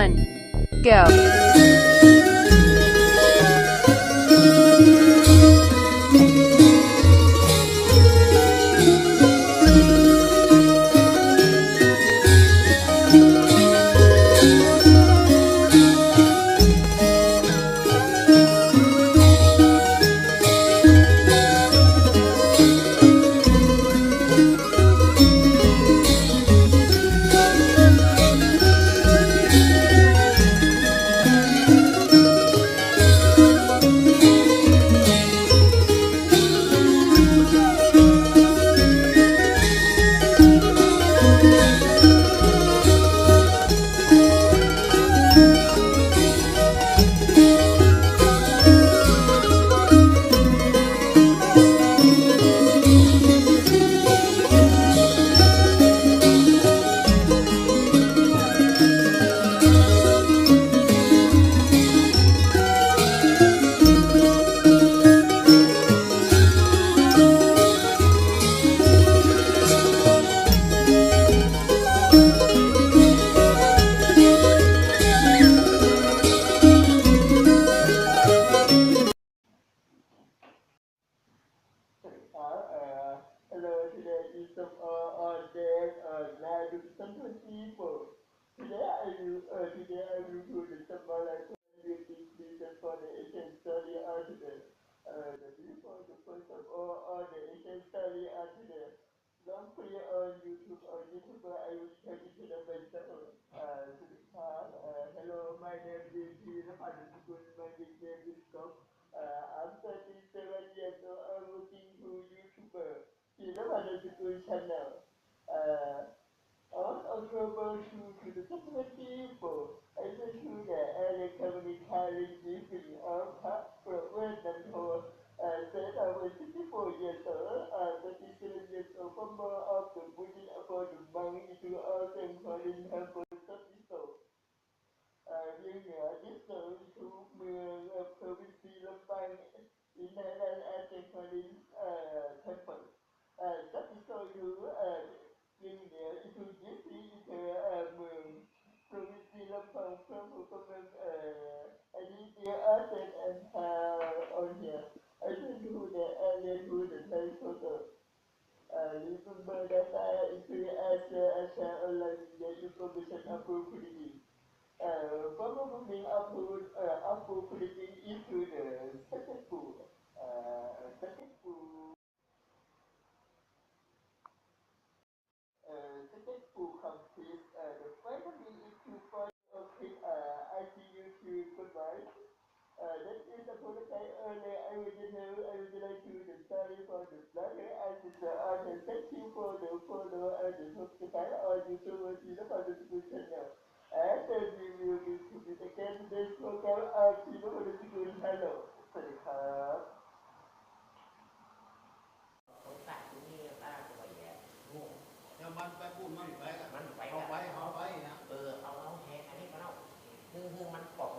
one, go. channel. Uh, I want also you to the customer people. I that company I was years old, uh, 37 years old, of the the money to and calling her approprié. Euh, comment vous pouvez มันไปพูดมันไปกัมันไปเอาไปเอาไปนะ เออเอาเอาแหอันนี้ก็เล่าคือคือมันปอก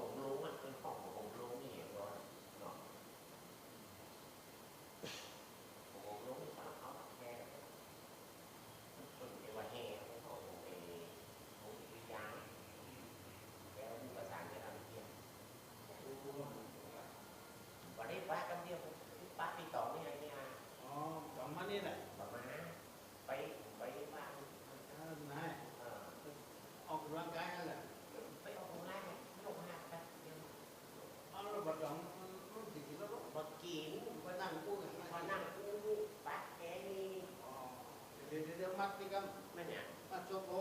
praktikan banyak Pak Joko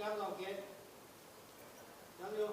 จำต้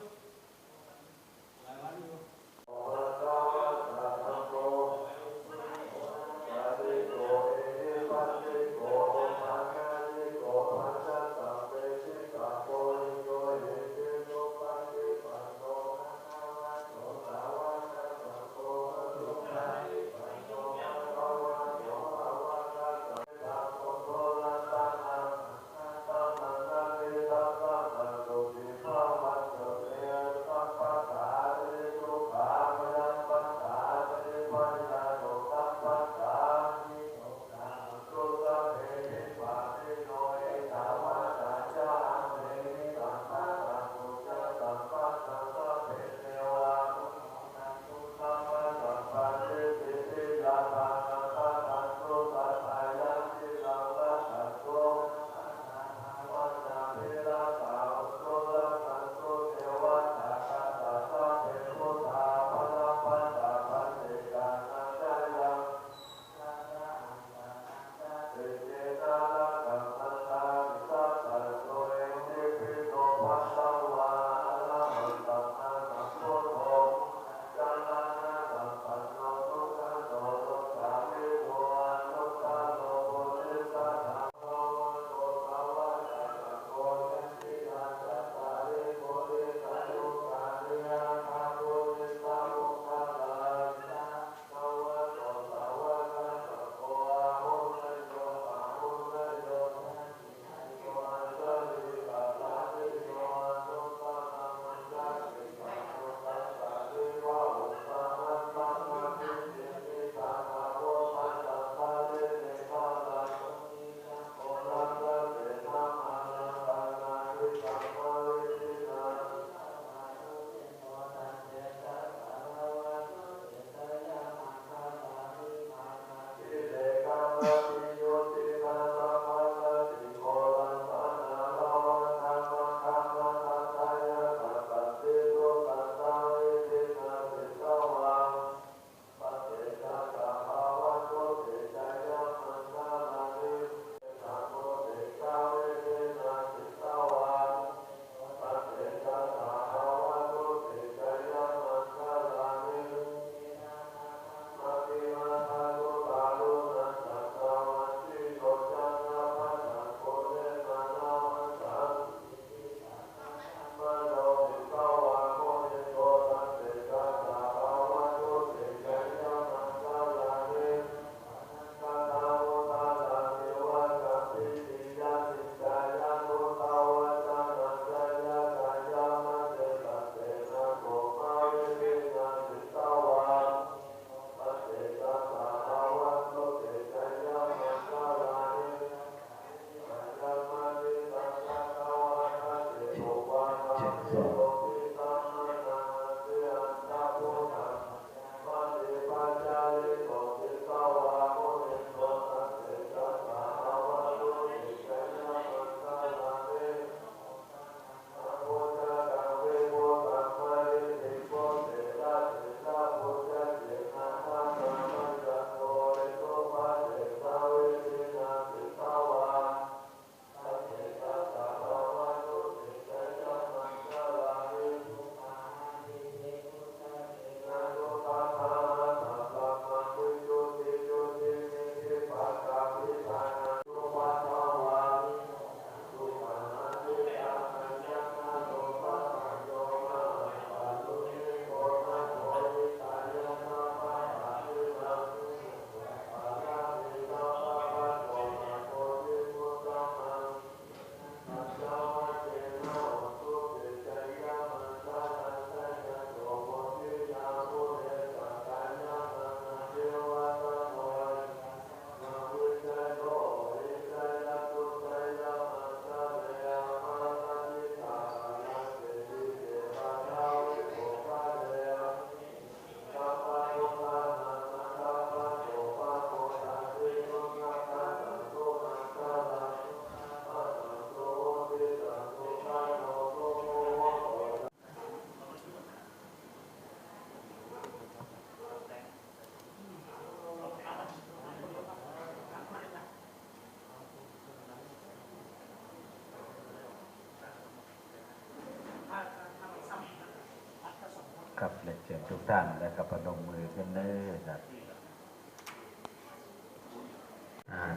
ครับและเชิญทุกท่านนะครับพนมมือกันเน้อครับ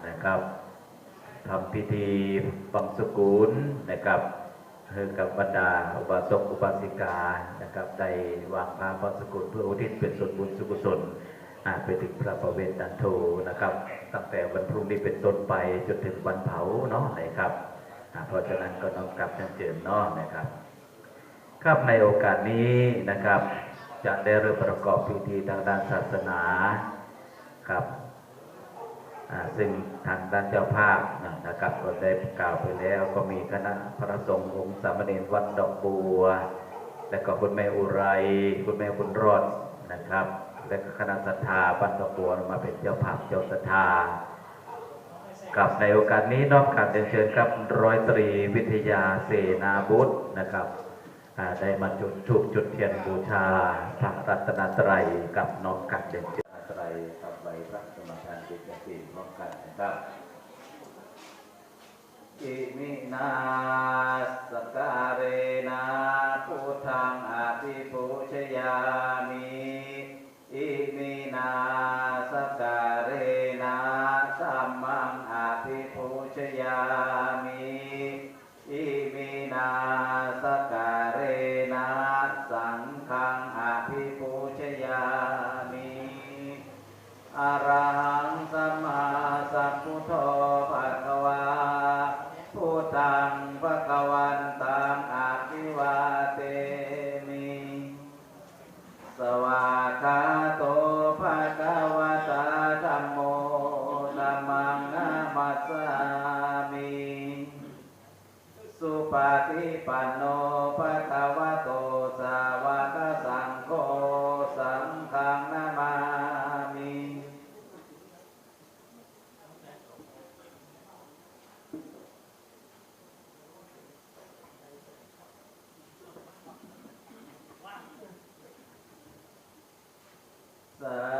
นะครับทำพิธีบังสกุลนะครับให้กับบรรดาอุบาสกอุบาสิกานะครับได้วางพาบังสกุลเพื่ออุทิศเป็นส่วนบุญสุกุศลไปถึงพระประเวณดันโทนะครับ ตั้งแต่วันพรุ่งนี้เป็นต้นไปจนถึงวันเผาเนาะนะครับเพราะฉะนั้นก็น้อมกลับจันเจิญเนาะนะครับ ครับในโอกาสนี้นะครับ จะได้เริ่มประกอบพิธีทางด้านศาสนาครับซึ่งทางด้านเจ้าภาพนะครับก็ได้กล่าวไปแล้วก็มีคณะพระสงฆ์องค์สามเณรวัดดอกบัว และก็คุณแม่อุไรคุณแม่บุญรอดนะครับ และก็คณะศรัทธาบ้านดอกบัวมาเป็นเจ้าภาพเจ้าศรัทธากับในโอกาสนี้นอกรารเรียนเชิญครับร้อยตรีวิทยาเสนาบุตรนะครับ ได้มาจุดถูกจุดเทียนบูชาพระรัตนตรัยกับน้อมกรารเรียนเชิญรัตนตรัยกับใบพระสมทานจิตติน้อมกันนะครับอิมินาสการเรนะพุทธังอภิปูชยามิอิมินาสการเรนะสัมมังอภิปูชยามิ ส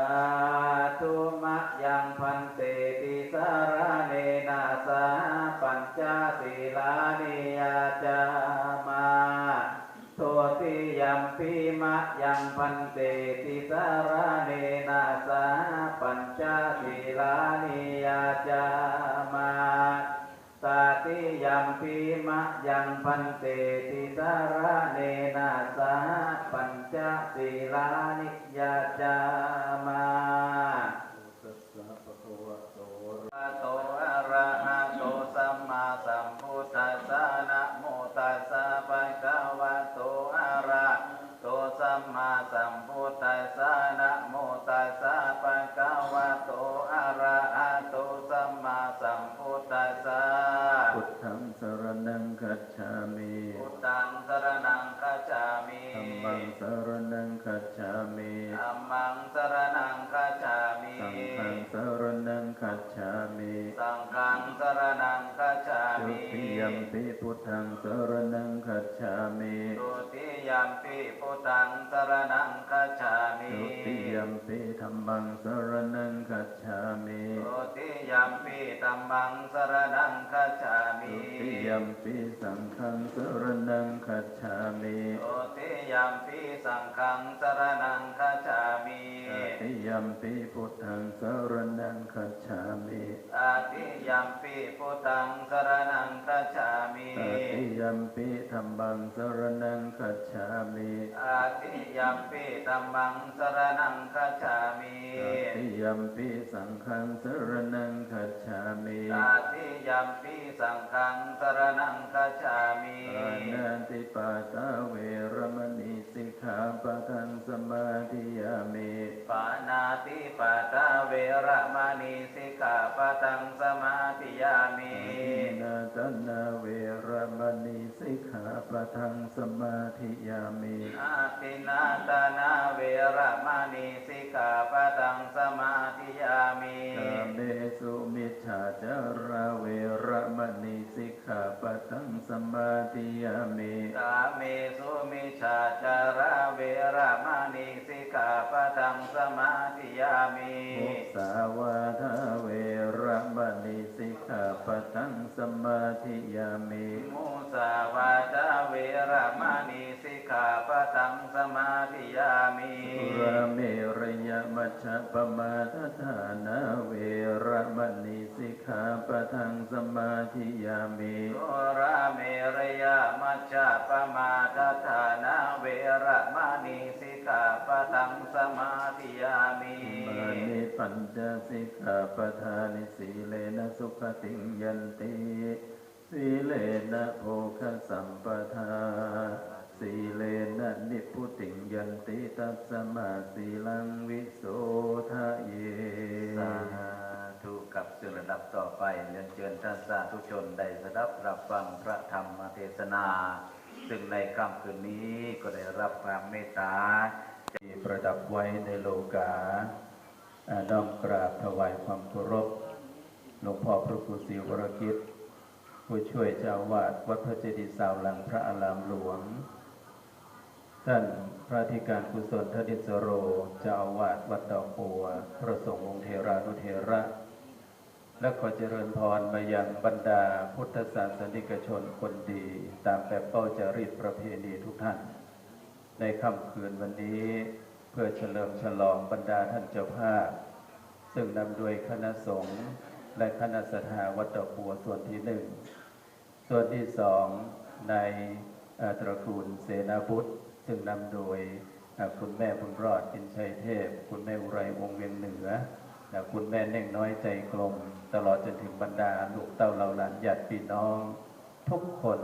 มิพุทธังสรณังคัจฉามิธัมมังสรณังคัจฉามิธัมมังสรณังคัจฉามิ สังฆังส รณังคัจฉามิสังฆังสรณังคัจฉามิติยัมปิพุทธังสรณังคัจฉามิตุติยัมปิพุทธังสรณังคัจฉามิจุติยัมปิธัมมังสรณังคัจฉามิตุติยัมปิธัมมังสรณังคัจฉามิจุติยัมปิสังฆังสรณังคัจฉามิตุติยัมปิสังฆังสรณังคัจฉามิตติยัมปิพุทธังสรณังคัจฉามิตติยัมปิพุทธังสรณังคัจฉามิตติยัมปิธัมมังสรณังคัจฉามิอาติยัมปิธัมมังสรณังคัจฉามิตติยัมปิสังฆังสรณังคัจฉามิตาติ ยัมปิสังฆังสรณังคัจฉามิปานาติปาตาเวรมณีสิกขาปะทังสมาธิยามิปานาติปาตาเวระมณีสิกขาปะทังสมาธิยามิอินาตนาเวรมณีสิกขาปะทังสมาธิยามิอาตินาตานาเวระมณีสิกขาปะทังสมาธิยามิกาเมสุมิจฉาจาราเวรมณีสิกขาปะทังสมาธิยามิสามีสุมิชาจาราเวระมณีสิกขาปะทังสมาธิยามิมุสาวาทาเวระมณีสิกขาปะทังสมาธิยามิมุสาวาทาเวระมณีสิกขาปะทังสมาธิยามิสุราเมร ยมัชฌะปมาทฐานาเวระมณีสิกขาปะทังสมาธิยามิสุราเมรยมัจจปมาทฐานาเวระมณีสิกขาปะทังสมาธิยามิมานิปัญจสิกขาปทานิสีเลนะสุขติงยันติสีเลนะโภคสัมปทา สีเลนะนิพพุติงยันติตัสสมาสีลังวิโสทะเยสาธุกับสื่อระดับต่อไปเรียนเชิญท่านสาธุชนได้สดับรับฟังพระธรรมเทศนา ซึ่งในค่ำคืนนี้ก็ได้รับความเมตตาที่ประดับไว้ในโลกาอ่าน้อมกราบถวายความเคารพหลวงพ่อพระครูศรีวรกิจผู้ช่วยเจ้าอาวาดวัดพระเจดีย์สาวหลังพระอารามหลวง ท่านพระธิการกุศลทดิสโรเจ้าวาดวัดดอกบัวพระสงฆ์องค์เทรานุเทระ และขอเจริญพรมายังบรรดาพุทธศาสนิกชนคนดี ตามแบบเป้าจารีตประเพณีทุกท่าน ในค่ำคืนวันนี้เพื่อเฉลิมฉลองบรรดาท่านเจ้าภาพ ซึ่งนำโดยคณะสงฆ์และคณะสถาวัดดอกบัวส่วนที่หนึ่งส่วนที่สองในอ่อตระกูลเสนาบุตร ซึ่งนำโดยคุณแม่บุญรอดอินชัยเทพ คุณแม่อุไรวงเวียงเหนือ คุณแม่เน่งน้อยใจกลม ตลอดจนถึงบรรดาลูกเต้าเหล่าหลานญาติพี่น้อง ทุกคน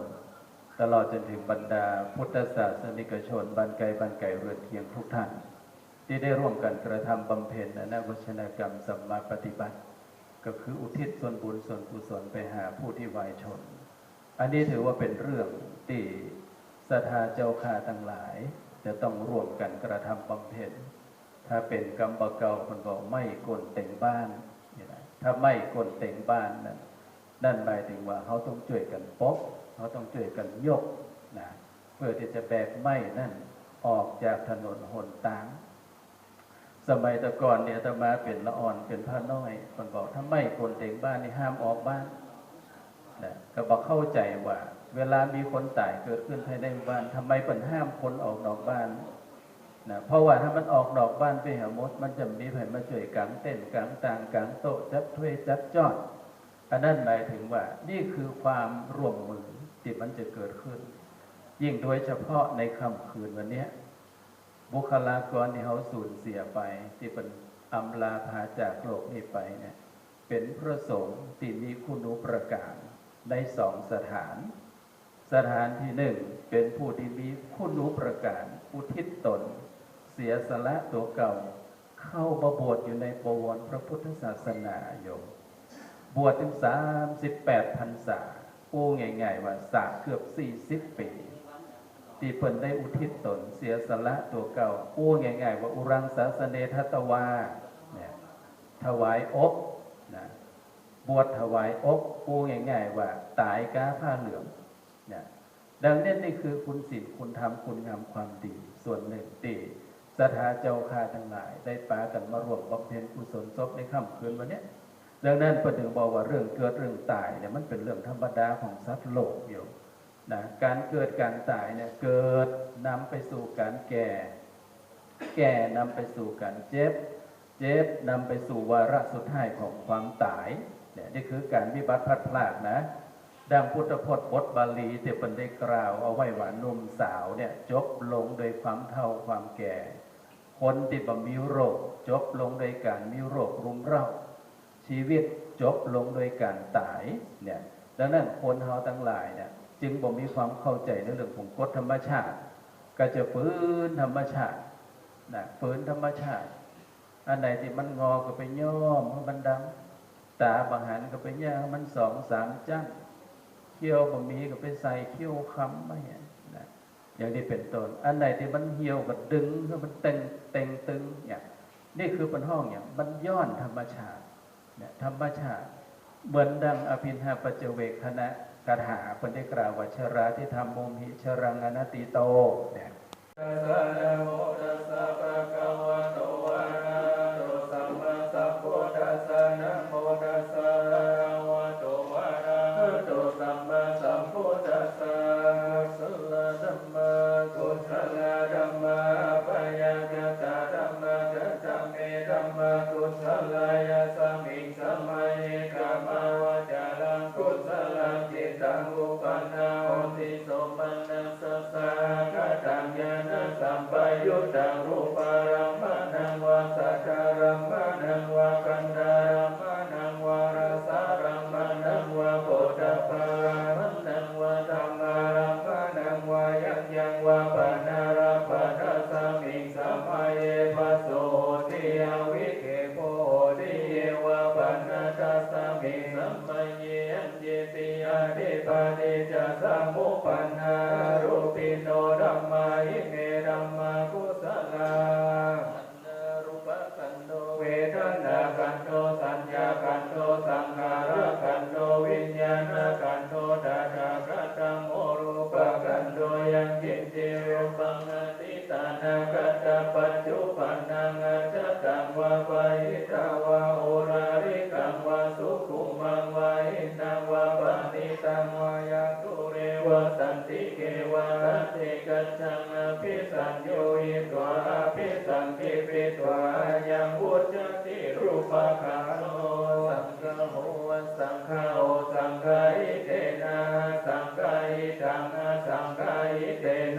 ตลอดจนถึงบรรดาพุทธศาสนิกชนบันไกบันไก่เรือนเคียงทุกท่าน ที่ได้ร่วมกันกระทำบำเพ็ญอนาวัชนกรรมสัมมาปฏิบัติ ก็คืออุทิศส่วนบุญส่วนกุศลไปหาผู้ที่วายชน อันนี้ถือว่าเป็นเรื่องที่ ศรัทธาเจ้าข้าทั้งหลาย จะต้องร่วมกันกระทำบำเพ็ญถ้าเป็นกรรมเก่าคนบอกไม่กลเต็งบ้านถ้าไม่กลเต็งบ้านนั้นนั่นหมายถึงว่าเขาต้องช่วยกันปกเขาต้องช่วยกันยกนะเพื่อที่จะแบกไม้นั่นออกจากถนนหนตางสมัยตะก่อนเนี่ยอาตมาเป็นละอ่อนเป็นพระน้อยคนบอกถ้าไม่คนเต็งบ้านนี่ห้ามออกบ้าน นะก็บอกเข้าใจว่า เวลามีคนตายเกิดขึ้นภายในบ้านทำไมเป็นห้ามคนออกนอกบ้านนะเพราะว่าถ้ามันออกนอกบ้านไปหามด มันจะมีใครมาช่วยกางเต้นกางต่างกางโต๊ะจัดถ้วยจัดจอดอันนั้นหมายถึงว่า นี่คือความร่วมมือที่มันจะเกิดขึ้น ยิ่งโดยเฉพาะในค่ำคืนวันเนี้ยบุคลากรที่เขาสูญเสียไป ที่เป็นอำลาพาจากโลกนี้ไปเนี่ยเป็นพระสงฆ์ที่มีคุณูประการ ในสองสถาน สถานที่หนึ่งเป็นผู้ที่มีคุณูประการอุทิศตน เสียสละตัวเก่า เข้ามาบวชอยู่ในปวรพระพุทธศาสนาโยมบวชถึงสามสิบแปดพรรษาปูง่ายๆว่าสาเกือบสี่สิบปีที่เพิ่นได้อุทิศตนเสียสละตัวเก่าพูง่ายๆว่าอุรังสาสเนทตวาเนี่ยถวายอก บวชถวายอกพูดง่ายๆว่า ตายก้าผ้าเหลืองเนี่ยดังนั้นนี่คือคุณศีลคุณธรรมคุณงามความดี ส่วนหนึ่งที่สถาเจ้าข้าทั้งหลาย ได้ปากันมารวมบำเพ็ญกุศลศพในค่ำคืนวันนี้ดังนั้นประถึงบอกว่าเรื่องเกิดเรื่องตายเนี่ยมันเป็นเรื่องธรรมดาของสัตว์โลกอยู่นะการเกิดการตายเนี่ยเกิดนำไปสู่การแก่ แก่นำไปสู่การเจ็บ เจ็บนำไปสู่วาระสุดท้ายของความตาย เนี่ยนี่คือการวิบัติพลัดพรากนะ ดังพุทธพจน์บทบาลีที่เป็นได้กล่าวเอาไว้ว่านุ่มสาวเนี่ยจบลงโดยความเฒ่าความแก่ คนที่บ่มีโรค จบลงโดยการมีโรครุมเร้าชีวิตจบลงโดยการตายเนี่ยดังนั้นคนเฮาทั้งหลายเนี่ยจึงบ่มีความเข้าใจในเรื่องของกฎธรรมชาติ ก็จะฝืนธรรมชาตินะฝืนธรรมชาติ อันไหนที่มันงอก็ไปย่อมให้มันดำ ตาบางหันก็ไปย่างมันสองสามจั่งเขี้ยวบะหมี่ก็ไปใส่เขี้ยวค้ำไม่นะอย่างนี้เป็นต้นอันไหนที่มันเหี่ยวก็ดึงให้มันเต็งเต็งตึงเนี่ยนี่คือเป็นห้องอย่างมันย้อนธรรมชาติเนี่ยธรรมชาติเหมือนดังอภินหาปัจเจเวกคณะกถาคนได้กล่าวว่าชราที่ทำมุมหิชรังอนัติโตเนี่ย กุศลธัมมา ติ ปะหิตาวะโอราริกังวะสุขุมังวะหินังวะปะนิตังวะยัตุเรวะสันติเกวะรัตติกัจจังอภิสัญโยอิตวะอภิสังกิ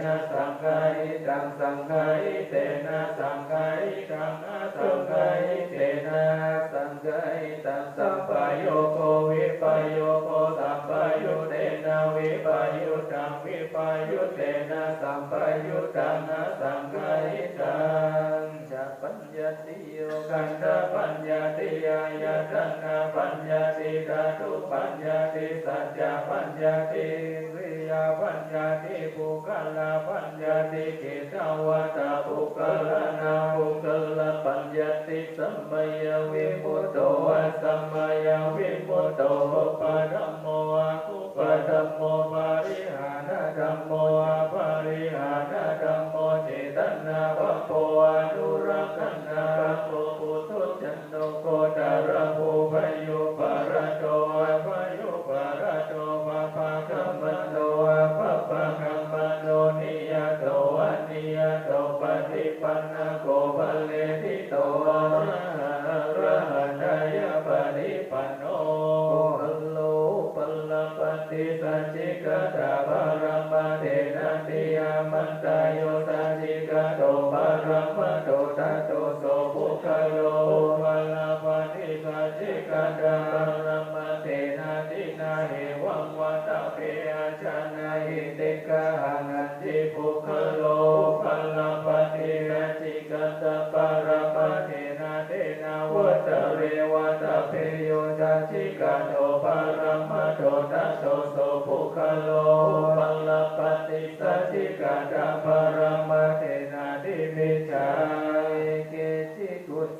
นะสังฆายิตังสังฆายิเตนะสังฆายิตังสังฆายิเตนะสังฆายิตังสัมปะโยโควิปะโยโคสัมปะยุเตนะวิปะยุตังวิปะยุเตนะสัมปะยุตัง ติโยกันตปัญญาติยายาตังปัญญาติธาตุปัญญาติสัจจปัญญาติวิยาปัญญาติปุคลาปัญญาติเกตาวตาปุคลานาปุคลาปัญญาติสัมมยวิมุตโตสัมมยวิมุตโตปะธัมโมอะคุ ปะธัมโมปาริหานธัมโมอาปาริหานธัมโมเจตนาภะโพอนุรักขณาโพปุตุจันโนโกตาระโพพยุปารโตอะพยุปา มันตายโยสัจจิกโตปะระมะโตตัตโตโสภุคโลมะลาปฏิสัจจิกตา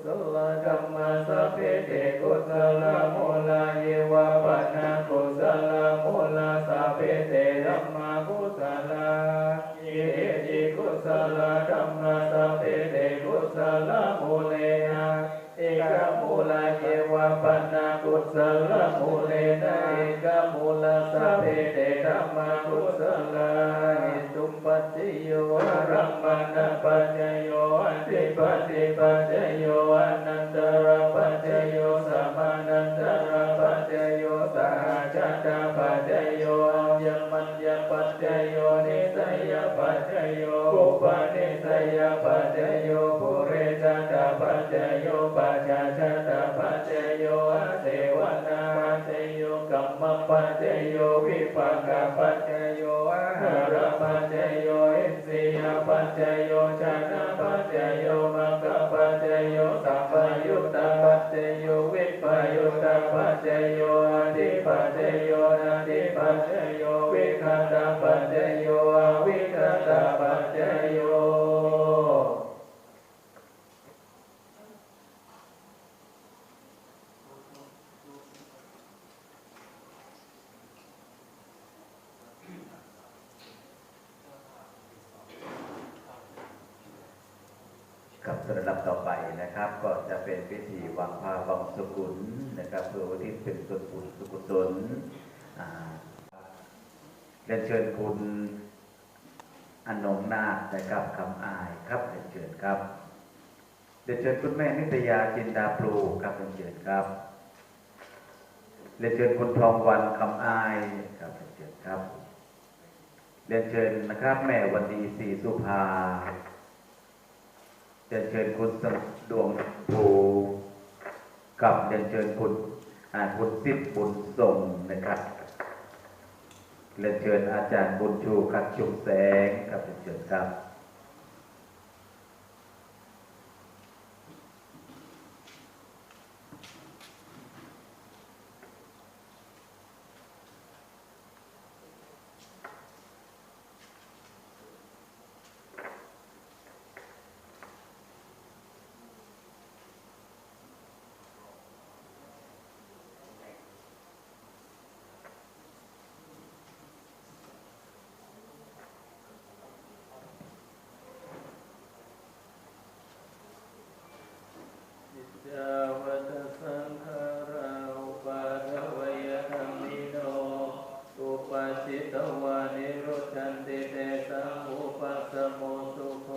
ศลธัมมสัพเพเตกุศลมูลาเยวะปะนากุศลมูลาสัพเพเตธัมมกุศลาเยจิกุศลธัมมสัพเพเตกุศลมูเลนะเอกมูลาเยวะปะนากุศลมูเลนะเอกมูลาสัพเพเตธัมมกุศลาเหตุปัจจโยรัมมณปัจจโยอันติ จจโยปัจจจัตตาปัจจโยอาเสวนาปัจจโยกัมมปัจจโยวิปักขปัจจโยอาหารปัจจโยอินทรียปัจจโยชนะปัจจโยมังคปัจจโยสัมปยุตตาปัจจโยวิปยุตตาปัจจโยอธิปัจจโยนาธิปัจจโยวิคันตาปัจจโยอวิคันตาปัจจโย อ กับสระดับต่อไปนะครับ ก็จะเป็นพิธีวางผ้าบังสกุลนะครับเพื่ออุทิศเป็นส่วนบุญสุกุศลอ่า เรียนเชิญคุณอนงนาคนะครับคำอายครับเรียนเชิญครับเรียนเชิญคุณแม่นิตยาจินดาปลูครับเรียนเชิญครับเรียนเชิญคุณทองวันคำอายครับเรียนเชิญครับเรียนเชิญนะครับ แม่วันดีศรีสุภาเรียนเชิญคุณสดวงภูกับเรียนเชิญคุณคุณสิบบุญส่งนะครับ เรียนเชิญอาจารย์บุญชูคัดชุมแสงครับเรียนเชิญครับ จาวัตสังขาราอุปาทวยธรรมิโน อุปัชชิ ตวานิโรชันติเตสังอุปัสสโมสุโค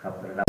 ครับรับ